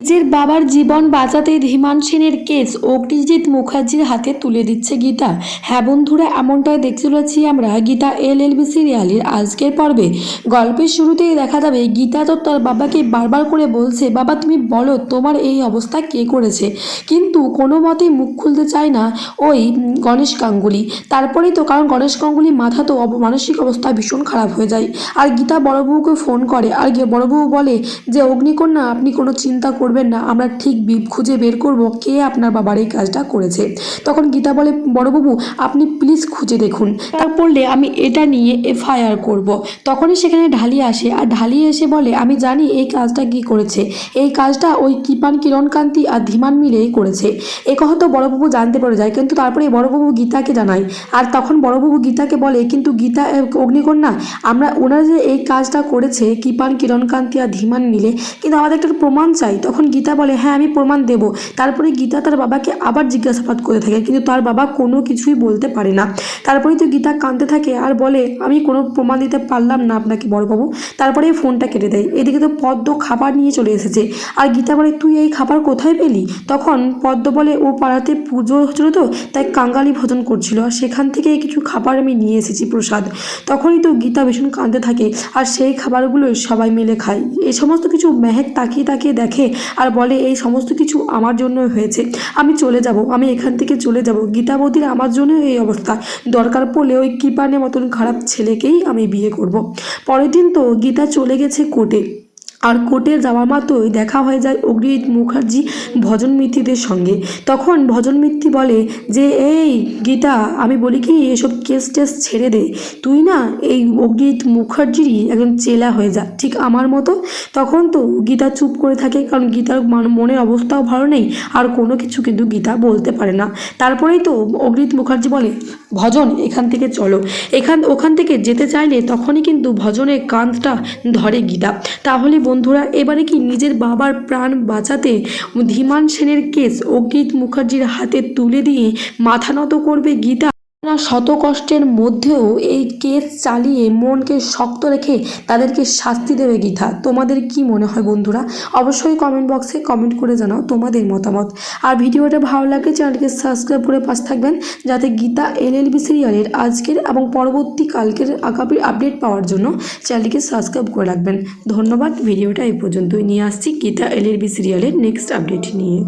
নিজের বাবার জীবন বাঁচাতে ধীমান সেনের কেস অগ্নিজিৎ মুখার্জির হাতে তুলে দিচ্ছে গীতা। হ্যাঁ বন্ধুরা, এমনটাই দেখতে চলেছি আমরা গীতা এল এল বি সিরিয়ালের আজকের পর্বে। গল্পের শুরুতেই দেখা যাবে গীতা তো তার বাবাকে বারবার করে বলছে, বাবা, তুমি বলো, তোমার এই অবস্থা কে করেছে? কিন্তু কোনো মতেই মুখ খুলতে চায় না ওই গণেশ গাঙ্গুলি। তারপরেই তো কারণ গণেশ গাঙ্গুলি মাথা তো মানসিক অবস্থা ভীষণ খারাপ হয়ে যায়। আর গীতা বড়বাবুকে ফোন করে, আর গিয়ে বড়বাবু বলে যে, অগ্নিকন্যা, আপনি কোনো চিন্তা করবেন না, আমরা ঠিক খুঁজে বের করব কে আপনার বাবার এই কাজটা করেছে। তখন গীতা বলে, বড়বাবু, আপনি প্লিজ খুঁজে দেখুন। তার পড়লে আমি এটা নিয়ে এফআইআর করব। তখনই সেখানে ঢালি আসে, আর ঢালি এসে বলে, আমি জানি এই কাজটা কি করেছে। এই কাজটা ওই কৃপান, কিরণকান্তি আর ধীমান মিলেই করেছে। এ কথা তো বড়বাবু জানতে পারে যায়, কিন্তু তারপরে বড়বাবু গীতাকে জানায়। আর তখন বড়বাবু গীতাকে বলে, কিন্তু গীতা অগ্নিকন্যা, আমরা ওনারা যে এই কাজটা করেছে, কৃপান, কিরণকান্তি আর ধীমান মিলে, কিন্তু আমাদের একটা প্রমাণ চাই। তখন গীতা বলে হ্যাঁ আমি প্রমাণ দেব। তারপরে গীতা তার বাবাকে আবার জিজ্ঞাসাবাদ করে থাকে, কিন্তু তার বাবা কোনো কিছুই বলতে পারে না। তারপরে তো গীতা কাঁদতে থাকে আর বলে, আমি কোনো প্রমাণ দিতে পারলাম না আপনাকে, বড়বাবু। তারপরে ফোনটা কেটে দেয়। এদিকে তো পদ্ম খাবার নিয়ে চলে এসেছে। আর গীতা বলে, তুই এই খাবার কোথায় পেলি? তখন পদ্ম বলে, ও পাড়াতে পুজো হচ্ছিল তো, তাই কাঙ্গালি ভোজন করছিল। আর সেখান থেকে কিছু খাবার আমি নিয়ে এসেছি প্রসাদ। তখনই তো গীতা ভীষণ কাঁদতে থাকে। আর সেই খাবারগুলোই সবাই মিলে খায়। এই সমস্ত কিছু মেহেক তাকিয়ে তাকিয়ে দেখে আর বলে, এই সমস্ত কিছু আমার জন্য হয়েছে। আমি চলে যাব, আমি এখান থেকে চলে যাব। গীতাবতীর আমার জন্য এই অবস্থা। দরকার পড়লে ওই কিপানের মতন খারাপ ছেলেকেই আমি বিয়ে করব। পরের দিন তো গীতা চলে গেছে কোর্টে। আর কোর্টে যাওয়া মাত্রই দেখা হয়ে যায় অগ্নিজিৎ মুখার্জি ভজন মিত্তিদের সঙ্গে। তখন ভজন মিত্তি বলে যে, এই গীতা, আমি বলি কি, এসব কেস টেস ছেড়ে দে। তুই না এই অগ্নিজিৎ মুখার্জিরই একজন চেলা হয়ে যা, ঠিক আমার মতো? তখন তো গীতা চুপ করে থাকে, কারণ গীতার মনের অবস্থাও ভালো নেই, আর কোনো কিছু কিন্তু গীতা বলতে পারে না। তারপরেই তো অগ্নিজিৎ মুখার্জি বলে, ভজন, এখান থেকে চলো। এখান, ওখান থেকে যেতে চাইলে তখনই কিন্তু ভজনের কাঁধটা ধরে গীতা। তাহলে বন্ধুরা, এবারে কি নিজের বাবার প্রাণ বাঁচাতে ধীমান সেনের কেস অগ্নিত মুখার্জির হাতে তুলে দিয়ে মাথা নত করবে গীতা? শত কষ্টের মধ্যেও এই কেস চালিয়ে মনকে শক্ত রেখে তাদেরকে শাস্তি দেবে গীতা। তোমাদের কি মনে হয় বন্ধুরা? অবশ্যই কমেন্ট বক্সে কমেন্ট করে জানাও তোমাদের মতামত। আর ভিডিওটা ভালো লাগলে চ্যানেলকে সাবস্ক্রাইব করে পাশে থাকবেন যাতে গীতা এলএলবি সিরিয়ালের আজকের এবং পরবর্তী কালকের আগামী আপডেট পাওয়ার জন্য চ্যানেলটিকে সাবস্ক্রাইব করে রাখবেন। ধন্যবাদ, ভিডিওটা এই পর্যন্তই। নিয়ে আসছি গীতা এলএলবি সিরিয়ালের নেক্সট আপডেট নিয়ে।